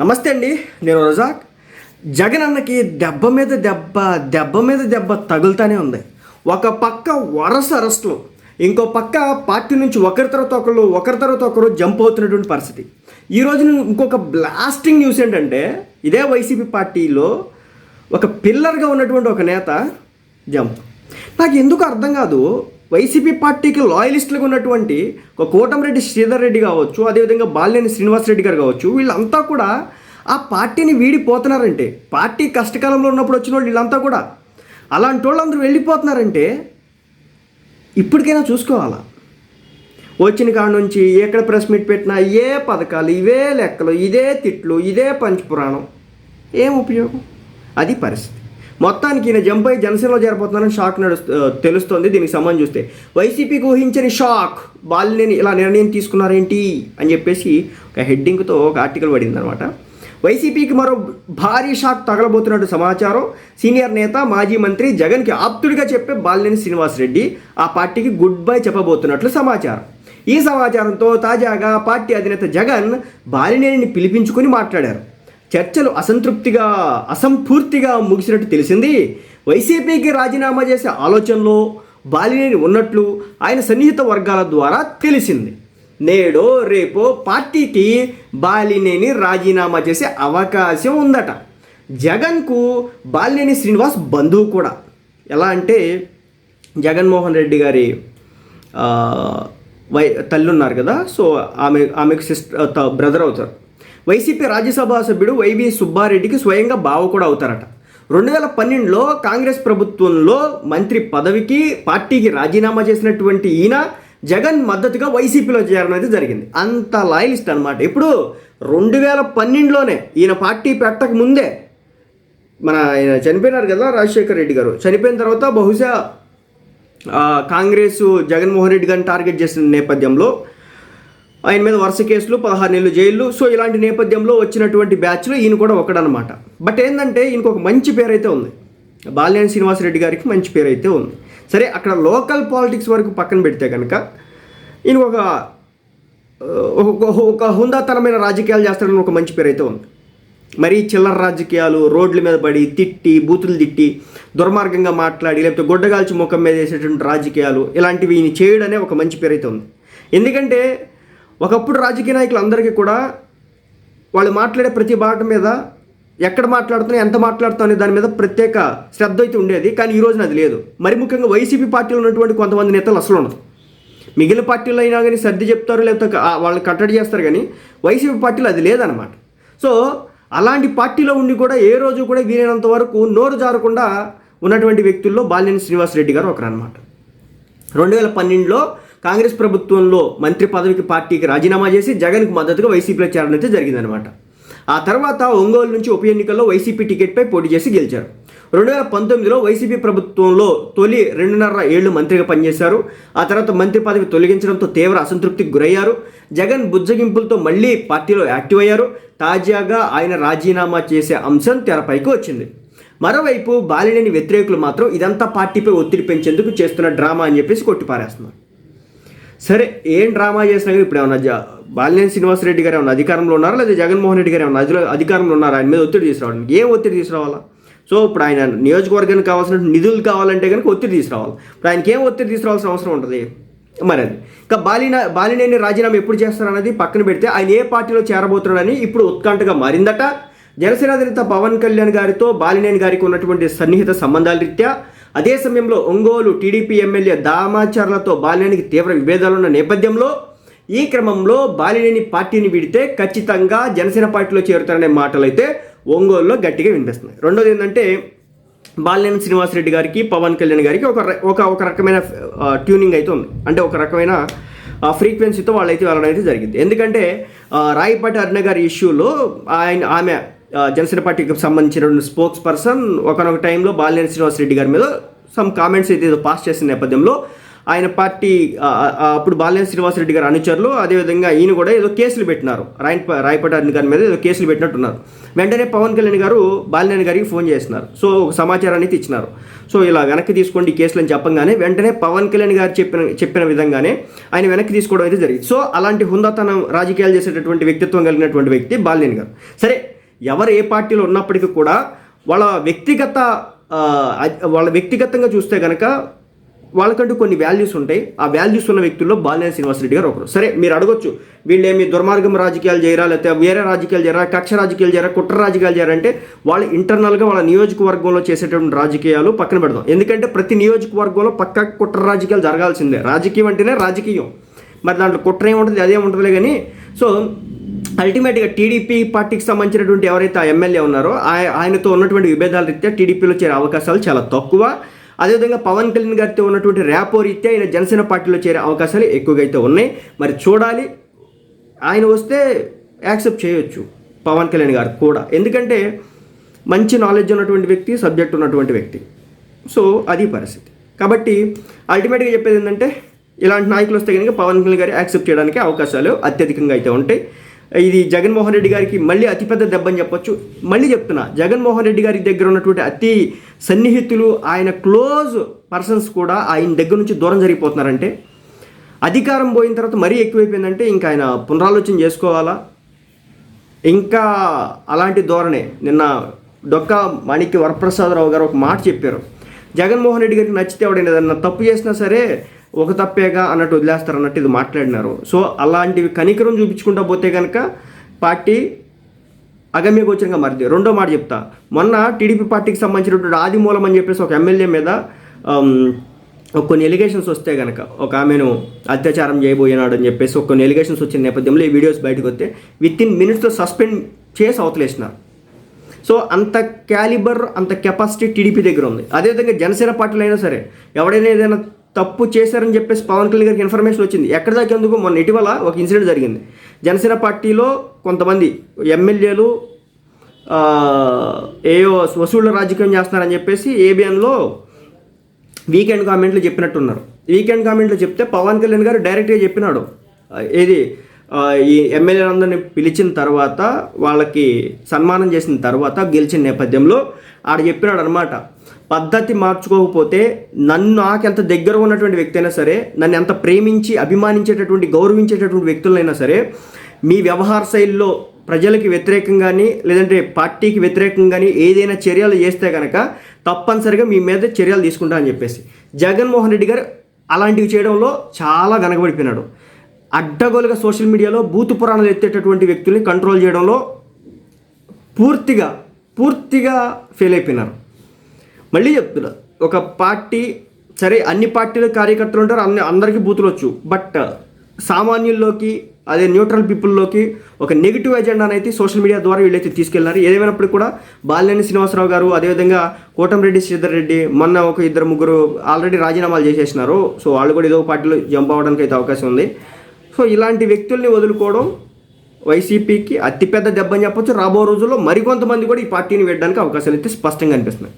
నమస్తే అండి నేను రజాక్. జగన్ అన్నకి దెబ్బ మీద దెబ్బ దెబ్బ మీద దెబ్బ తగులుతానే ఉంది. ఒక పక్క వరస అరెస్టులు ఇంకో పక్క పార్టీ నుంచి ఒకరి తర్వాత ఒకరు ఒకరి తర్వాత ఒకరు జంప్ అవుతున్నటువంటి పరిస్థితి. ఈ రోజు ఇంకొక బ్లాస్టింగ్ న్యూస్ ఏంటంటే ఇదే వైసీపీ పార్టీలో ఒక పిల్లర్గా ఉన్నటువంటి ఒక నేత జంప్. నాకు ఎందుకు అర్థం కాదు వైసీపీ పార్టీకి లాయలిస్టులుగా ఉన్నటువంటి ఒక కోటమిరెడ్డి శ్రీధర్ రెడ్డి కావచ్చు అదేవిధంగా బాలినేని శ్రీనివాసరెడ్డి గారు కావచ్చు వీళ్ళంతా కూడా ఆ పార్టీని వీడిపోతున్నారంటే పార్టీ కష్టకాలంలో ఉన్నప్పుడు వచ్చిన వాళ్ళు వీళ్ళంతా కూడా అలాంటి వాళ్ళందరూ వెళ్ళిపోతున్నారంటే ఇప్పటికైనా చూసుకోవాలా? వచ్చిన కాడ నుంచి ఎక్కడ ప్రెస్ మీట్ పెట్టినా ఏ పథకాలు ఇవే లెక్కలు ఇదే తిట్లు ఇదే పంచపురాణం. ఏం ఉపయోగం? అది పరిస్థితి. మొత్తానికి ఈయన జంప్ అయి జనసేనలో చేరబోతున్నారని షాక్ నడుస్తు తెలుస్తుంది. దీనికి సంబంధం చూస్తే వైసీపీకి ఊహించని షాక్ బాలినేని ఇలా నిర్ణయం తీసుకున్నారేంటి అని చెప్పేసి ఒక హెడ్డింగ్తో ఒక ఆర్టికల్ పడింది అనమాట వైసీపీకి మరో భారీ షాక్ తగలబోతున్నట్టు సమాచారం సీనియర్ నేత మాజీ మంత్రి జగన్కి ఆప్తుడిగా చెప్పే బాలినేని శ్రీనివాసరెడ్డి ఆ పార్టీకి గుడ్ బై చెప్పబోతున్నట్లు సమాచారం. ఈ సమాచారంతో తాజాగా పార్టీ అధినేత జగన్ బాలినేనిని పిలిపించుకుని మాట్లాడారు. చర్చలు అసంతృప్తిగా అసంపూర్తిగా ముగిసినట్టు తెలిసింది. వైసీపీకి రాజీనామా చేసే ఆలోచనలో బాలినేని ఉన్నట్లు ఆయన సన్నిహిత వర్గాల ద్వారా తెలిసింది. నేడో రేపో పార్టీకి బాలినేని రాజీనామా చేసే అవకాశం ఉందట. జగన్కు బాలినేని శ్రీనివాస్ బంధువు కూడా. ఎలా అంటే జగన్మోహన్ రెడ్డి గారి వై తల్లి ఉన్నారు కదా సో ఆమె ఆమెకు సిస్టర్ బ్రదర్ అవుతారు. వైసీపీ రాజ్యసభ సభ్యుడు వైవి సుబ్బారెడ్డికి స్వయంగా బావ కూడా అవుతారట. రెండు వేల పన్నెండులో కాంగ్రెస్ ప్రభుత్వంలో మంత్రి పదవికి పార్టీకి రాజీనామా చేసినటువంటి ఈయన జగన్ మద్దతుగా వైసీపీలో చేరడం అయితే జరిగింది. అంత లాయలిస్ట్ అనమాట ఇప్పుడు రెండు వేల పన్నెండులోనే ఈయన పార్టీ పెట్టక ముందే మన ఆయన చనిపోయినారు కదా రాజశేఖర్ రెడ్డి గారు. చనిపోయిన తర్వాత బహుశా కాంగ్రెస్ జగన్మోహన్ రెడ్డి గారిని టార్గెట్ చేసిన నేపథ్యంలో ఆయన మీద వరుస కేసులు పదహారు నెలలు జైలు. సో ఇలాంటి నేపథ్యంలో వచ్చినటువంటి బ్యాచ్లో ఈయన కూడా ఒకడనమాట బట్ ఏంటంటే ఈయనకు ఒక మంచి పేరు అయితే ఉంది. బాలినేని శ్రీనివాసరెడ్డి గారికి మంచి పేరు అయితే ఉంది. సరే అక్కడ లోకల్ పాలిటిక్స్ వరకు పక్కన పెడితే కనుక ఈయన ఒక ఒక ఒక హుందాతనమైన రాజకీయాలు చేస్తాడని ఒక మంచి పేరు అయితే ఉంది. మరీ చిల్లర రాజకీయాలు రోడ్ల మీద పడి తిట్టి బూతులు తిట్టి దుర్మార్గంగా మాట్లాడి లేకపోతే గుడ్డగాల్చి ముఖం మీద వేసేటువంటి రాజకీయాలు ఇలాంటివి ఈయన చేయడనే ఒక మంచి పేరు అయితే ఉంది. ఎందుకంటే ఒకప్పుడు రాజకీయ నాయకులు అందరికీ కూడా వాళ్ళు మాట్లాడే ప్రతి మాట మీద ఎక్కడ మాట్లాడుతున్నా ఎంత మాట్లాడుతున్నా అనే దాని మీద ప్రత్యేక శ్రద్ధ అయితే ఉండేది. కానీ ఈ రోజున అది లేదు. మరి ముఖ్యంగా వైసీపీ పార్టీలో ఉన్నటువంటి కొంతమంది నేతలు అసలు ఉండదు మిగిలిన పార్టీలు అయినా కానీ సర్ది చెప్తారు లేకపోతే వాళ్ళు కట్టడి చేస్తారు కానీ వైసీపీ పార్టీలో అది లేదనమాట సో అలాంటి పార్టీలో ఉండి కూడా ఏ రోజు కూడా వీలైనంత వరకు నోరు జారకుండా ఉన్నటువంటి వ్యక్తుల్లో బాలినేని శ్రీనివాసరెడ్డి గారు ఒకరు అనమాట రెండు వేల పన్నెండులో కాంగ్రెస్ ప్రభుత్వంలో మంత్రి పదవికి పార్టీకి రాజీనామా చేసి జగన్కు మద్దతుగా వైసీపీలో చేరడం అయితే జరిగిందనమాట ఆ తర్వాత ఒంగోలు నుంచి ఉప ఎన్నికల్లో వైసీపీ టికెట్పై పోటీ చేసి గెలిచారు. రెండు వేల పంతొమ్మిదిలో వైసీపీ ప్రభుత్వంలో తొలి రెండున్నర ఏళ్ళు మంత్రిగా పనిచేశారు. ఆ తర్వాత మంత్రి పదవి తొలగించడంతో తీవ్ర అసంతృప్తికి గురయ్యారు. జగన్ బుజ్జగింపులతో మళ్ళీ పార్టీలో యాక్టివ్ అయ్యారు. తాజాగా ఆయన రాజీనామా చేసే అంశం తెరపైకి వచ్చింది. మరోవైపు బాలినేని వ్యతిరేకులు మాత్రం ఇదంతా పార్టీపై ఒత్తిడి పెంచేందుకు చేస్తున్న డ్రామా అని చెప్పేసి కొట్టిపారేస్తున్నారు. సరే ఏం డ్రామా చేసినా కానీ ఇప్పుడు ఏమన్నా జ- బాలినేని శ్రీనివాసరెడ్డి గారు ఏమన్నా అధికారంలో ఉన్నారా? లేదా జగన్మోహన్ రెడ్డి గారు ఏమన్నా అధిలో- అధికారంలో ఉన్నారా? ఆయన మీద ఒత్తిడి తీసుకురావడానికి ఏం ఒత్తిడి తీసుకురావాలా? సో ఇప్పుడు ఆయన నియోజకవర్గానికి కావాల్సిన నిధులు కావాలంటే కనుక ఒత్తిడి తీసుకురావాలి. ఇప్పుడు ఆయనకి ఏం ఒత్తిడి తీసుకురావాల్సిన అవసరం ఉంటుంది? మరి అది ఇంకా బాలిన బాలినేని రాజీనామా ఎప్పుడు చేస్తారన్నది పక్కన పెడితే ఆయన ఏ పార్టీలో చేరబోతున్నాడని ఇప్పుడు ఉత్కంఠగా మారిందట. జనసేన అధినేత పవన్ కళ్యాణ్ గారితో బాలినేని గారికి ఉన్నటువంటి సన్నిహిత సంబంధాల రీత్యా అదే సమయంలో ఒంగోలు టీడీపీ ఎమ్మెల్యే దామాచర్లతో బాలినేనికి తీవ్ర విభేదాలున్న నేపథ్యంలో ఈ క్రమంలో బాలినేని పార్టీని విడితే ఖచ్చితంగా జనసేన పార్టీలో చేరుతారనే మాటలు అయితే ఒంగోలులో గట్టిగా వినిపిస్తున్నాయి. రెండోది ఏంటంటే బాలినేని శ్రీనివాసరెడ్డి గారికి పవన్ కళ్యాణ్ గారికి ఒక ఒక ఒక రకమైన ట్యూనింగ్ అయితే ఉంది. అంటే ఒక రకమైన ఆ, ఫ్రీక్వెన్సీతో వాళ్ళైతే వెళ్ళడం అయితే జరిగింది. ఎందుకంటే ఆ, రాయపాటి అరుణ గారి ఇష్యూలో ఆయన ఆమె జనసేన పార్టీకి సంబంధించిన స్పోక్స్ పర్సన్ ఒకనొక టైంలో బాలినేని శ్రీనివాసరెడ్డి గారి మీద సమ్ కామెంట్స్ అయితే ఏదో పాస్ చేసిన నేపథ్యంలో ఆయన పార్టీ అప్పుడు బాలినేని శ్రీనివాసరెడ్డి గారు అనుచరులు అదేవిధంగా ఈయన కూడా ఏదో కేసులు పెట్టినారు. రాయన్ రాయపటారి గారి మీద ఏదో కేసులు పెట్టినట్టున్నారు. వెంటనే పవన్ కళ్యాణ్ గారు బాలినేని గారికి ఫోన్ చేస్తున్నారు సో ఒక సమాచారాన్ని అయితే ఇచ్చినారు. సో ఇలా వెనక్కి తీసుకోండి కేసులు అని చెప్పంగానే వెంటనే పవన్ కళ్యాణ్ గారు చెప్పిన చెప్పిన విధంగానే ఆయన వెనక్కి తీసుకోవడం అయితే జరిగింది. సో అలాంటి హుందాతనం రాజకీయాలు చేసేటటువంటి వ్యక్తిత్వం కలిగినటువంటి వ్యక్తి బాలినేని గారు. సరే ఎవరు ఏ పార్టీలో ఉన్నప్పటికీ కూడా వాళ్ళ వ్యక్తిగత వాళ్ళ వ్యక్తిగతంగా చూస్తే కనుక వాళ్ళకంటూ కొన్ని వాల్యూస్ ఉంటాయి. ఆ వాల్యూస్ ఉన్న వ్యక్తుల్లో బాలినేని శ్రీనివాసరెడ్డి గారు ఒకరు. సరే మీరు అడగొచ్చు వీళ్ళు ఏమి దుర్మార్గం రాజకీయాలు చేయరా లేకపోతే వేరే రాజకీయాలు చేయరా కక్ష రాజకీయాలు చేయరా కుట్ర రాజకీయాలు చేయరా వాళ్ళు ఇంటర్నల్గా వాళ్ళ నియోజకవర్గంలో చేసేటువంటి రాజకీయాలు పక్కన పెడదాం. ఎందుకంటే ప్రతి నియోజకవర్గంలో పక్క కుట్ర రాజకీయాలు జరగాల్సిందే. రాజకీయం అంటేనే రాజకీయం. మరి దాంట్లో కుట్ర ఏముంటుంది అదే ఉంటుందిలే కానీ సో అల్టిమేట్గా టీడీపీ పార్టీకి సంబంధించినటువంటి ఎవరైతే ఆ ఎమ్మెల్యే ఉన్నారో ఆయ- ఆయనతో ఉన్నటువంటి విభేదాల రీత్యా టీడీపీలో చేరే అవకాశాలు చాలా తక్కువ. అదేవిధంగా పవన్ కళ్యాణ్ గారితో ఉన్నటువంటి ర్యాపో రీత్యా ఆయన జనసేన పార్టీలో చేరే అవకాశాలు ఎక్కువగా అయితే ఉన్నాయి. మరి చూడాలి. ఆయన వస్తే యాక్సెప్ట్ చేయొచ్చు పవన్ కళ్యాణ్ గారు కూడా. ఎందుకంటే మంచి నాలెడ్జ్ ఉన్నటువంటి వ్యక్తి సబ్జెక్ట్ ఉన్నటువంటి వ్యక్తి. సో అది పరిస్థితి. కాబట్టి అల్టిమేట్గా చెప్పేది ఏంటంటే ఇలాంటి నాయకులు వస్తే కనుక పవన్ కళ్యాణ్ గారు యాక్సెప్ట్ చేయడానికి అవకాశాలు అత్యధికంగా అయితే ఉంటాయి. ఇది జగన్మోహన్ రెడ్డి గారికి మళ్ళీ అతిపెద్ద దెబ్బని చెప్పొచ్చు. మళ్ళీ చెప్తున్నా జగన్మోహన్ రెడ్డి గారి దగ్గర ఉన్నటువంటి అతి సన్నిహితులు ఆయన క్లోజ్ పర్సన్స్ కూడా ఆయన దగ్గర నుంచి దూరం జరిగిపోతున్నారంటే అధికారం పోయిన తర్వాత మరీ ఎక్కువైపోయిందంటే ఇంకా ఆయన పునరాలోచన చేసుకోవాలా? ఇంకా అలాంటి ధోరణే. నిన్న డొక్కా మాణిక్య వరప్రసాదరావు గారు ఒక మాట చెప్పారు. జగన్మోహన్ రెడ్డి గారికి నచ్చితే ఎవడైనా ఏదన్నా తప్పు చేసినా సరే ఒక తప్పేగా అన్నట్టు వదిలేస్తారు అన్నట్టు ఇది మాట్లాడినారు. సో అలాంటివి కనికరం చూపించుకుంటా పోతే కనుక పార్టీ అగమ్య గోచరంగా మారింది. రెండో మాట చెప్తా. మొన్న టీడీపీ పార్టీకి సంబంధించినటువంటి ఆదిమూలం అని చెప్పేసి ఒక ఎమ్మెల్యే మీద కొన్ని ఎలిగేషన్స్ వస్తే కనుక ఒక ఆమెను అత్యాచారం చేయబోయినాడు అని చెప్పేసి ఒక కొన్ని ఎలిగేషన్స్ వచ్చిన నేపథ్యంలో ఈ వీడియోస్ బయటకు వస్తే విత్ ఇన్ మినిట్స్లో సస్పెండ్ చేసి అవతలేసినారు. సో అంత క్యాలిబర్ అంత కెపాసిటీ టీడీపీ దగ్గర ఉంది. అదేవిధంగా జనసేన పార్టీలు అయినా సరే ఎవడైనా ఏదైనా తప్పు చేశారని చెప్పేసి పవన్ కళ్యాణ్ గారికి ఇన్ఫర్మేషన్ వచ్చింది. ఎక్కడ దాకా ఎందుకు? మొన్న ఇటీవల ఒక ఇన్సిడెంట్ జరిగింది. జనసేన పార్టీలో కొంతమంది ఎమ్మెల్యేలు ఏయో వసూళ్ళ రాజకీయం చేస్తున్నారని చెప్పేసి ఏబిఎన్లో వీకెండ్ కామెంట్లు చెప్పినట్టున్నారు. వీకెండ్ కామెంట్లు చెప్తే పవన్ కళ్యాణ్ గారు డైరెక్ట్గా చెప్పినాడు. ఏది? ఈ ఎమ్మెల్యేలందరినీ పిలిచిన తర్వాత వాళ్ళకి సన్మానం చేసిన తర్వాత గెలిచిన నేపథ్యంలో ఆడ చెప్పినాడు అనమాట పద్ధతి మార్చుకోకపోతే నన్ను నాకెంత దగ్గర ఉన్నటువంటి వ్యక్తి అయినా సరే నన్ను ఎంత ప్రేమించి అభిమానించేటటువంటి గౌరవించేటటువంటి వ్యక్తులైనా సరే మీ వ్యవహార శైలిలో ప్రజలకి వ్యతిరేకంగాని లేదంటే పార్టీకి వ్యతిరేకంగాని ఏదైనా చర్యలు చేస్తే కనుక తప్పనిసరిగా మీ మీద చర్యలు తీసుకుంటా అని చెప్పేసి. జగన్మోహన్ రెడ్డి గారు అలాంటివి చేయడంలో చాలా వెనకబడిపోయినాడు. అడ్డగోలుగా సోషల్ మీడియాలో బూతు పురాణాలు ఎత్తేటటువంటి వ్యక్తుల్ని కంట్రోల్ చేయడంలో పూర్తిగా పూర్తిగా ఫెయిల్ అయిపోయినారు. మళ్ళీ చెప్తున్నా ఒక పార్టీ సరే అన్ని పార్టీల కార్యకర్తలు ఉంటారు అన్ని అందరికీ బూతులు వచ్చు. బట్ సామాన్యుల్లోకి అదే న్యూట్రల్ పీపుల్లోకి ఒక నెగిటివ్ ఎజెండాను అయితే సోషల్ మీడియా ద్వారా వీళ్ళైతే తీసుకెళ్ళారు. ఏదేమైనప్పుడు కూడా బాలినేని శ్రీనివాసరావు గారు అదేవిధంగా కోటంరెడ్డి శ్రీధర్ రెడ్డి మొన్న ఒక ఇద్దరు ముగ్గురు ఆల్రెడీ రాజీనామాలు చేసేసినారు. సో వాళ్ళు కూడా ఏదో పార్టీలో జంప్ అవ్వడానికి అయితే అవకాశం ఉంది. సో ఇలాంటి వ్యక్తుల్ని వదులుకోవడం వైసీపీకి అతిపెద్ద దెబ్బని చెప్పొచ్చు. రాబో రోజుల్లో మరికొంతమంది కూడా ఈ పార్టీని వేయడానికి అవకాశాలు అయితే స్పష్టంగా అనిపిస్తున్నాయి.